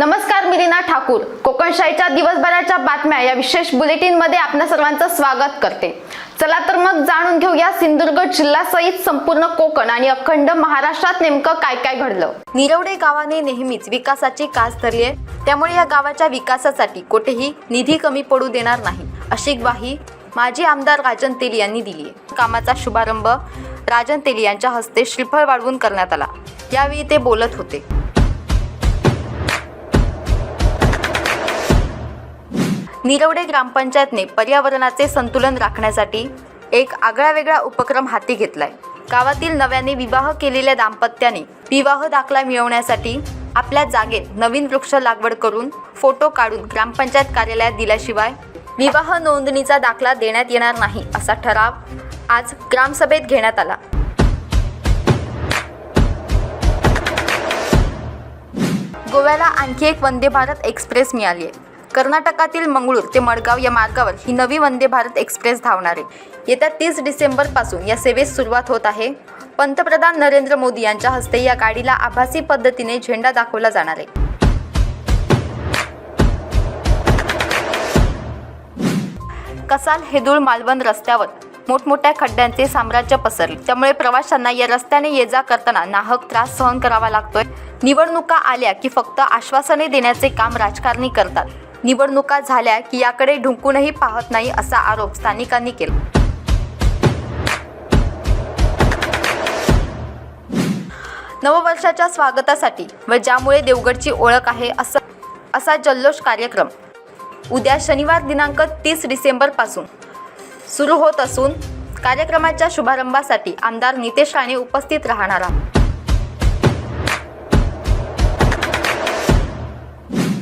नमस्कार मी दीना ठाकूर. कोकणशाहीच्या दिवसभराच्या बातम्या या विशेष बुलेटिनमध्ये आपल्या सर्वांचं स्वागत करते. चला तर मग जाणून घेऊया सिंधुदुर्ग जिल्ह्यासहित संपूर्ण कोकण आणि अखंड महाराष्ट्रात नेमकं काय काय घडलं. निरवडे गावाने नेहमीच विकासाची कास धरली आहे. त्यामुळे या गावाच्या विकासासाठी कुठेही निधी कमी पडू देणार नाही अशी ग्वाही माजी आमदार राजन तेली यांनी दिली आहे. कामाचा शुभारंभ राजन तेली यांच्या हस्ते श्रीफळ वाढवून करण्यात आला. यावेळी ते बोलत होते. निरवडे ग्रामपंचायतने पर्यावरणाचे संतुलन राखण्यासाठी एक आगळावेगळा उपक्रम हाती घेतलाय. गावातील नव्याने विवाह केलेल्या दाम्पत्याने विवाह दाखला मिळवण्यासाठी आपल्या जागेत नवीन वृक्ष लागवड करून फोटो काढून ग्रामपंचायत कार्यालयात दिल्याशिवाय विवाह नोंदणीचा दाखला देण्यात येणार नाही असा ठराव आज ग्रामसभेत घेण्यात आला. गोव्याला आणखी एक वंदे भारत एक्सप्रेस मिळाली आहे कर्नाटकातील मंगळूर ते मडगाव या मार्गावर ही नवी वंदे भारत एक्सप्रेस धावणार. आहे येत्या तीस डिसेंबरपासून या सेवेस सुरुवात होत आहे. पंतप्रधान नरेंद्र मोदी यांच्या हस्ते या गाडीला आभासी पद्धतीने झेंडा दाखवला जाणार आहे. कसाल हेदूळ मालवण रस्त्यावर मोठमोठ्या खड्ड्यांचे साम्राज्य पसरले. त्यामुळे प्रवाशांना या रस्त्याने ये जा करताना नाहक त्रास सहन करावा लागतोय. निवडणुका आल्या की फक्त आश्वासने देण्याचे काम राजकारणी करतात. निवडणुका झाल्या की याकडे ढुंकूनही पाहत नाही असा आरोप स्थानिकांनी केला. नववर्षाच्या स्वागतासाठी व ज्यामुळे देवगडची ओळख आहे असा असा जल्लोष कार्यक्रम उद्या शनिवार दिनांक तीस डिसेंबरपासून सुरू होत असून कार्यक्रमाच्या शुभारंभासाठी आमदार नितेश राणे उपस्थित राहणार आहेत.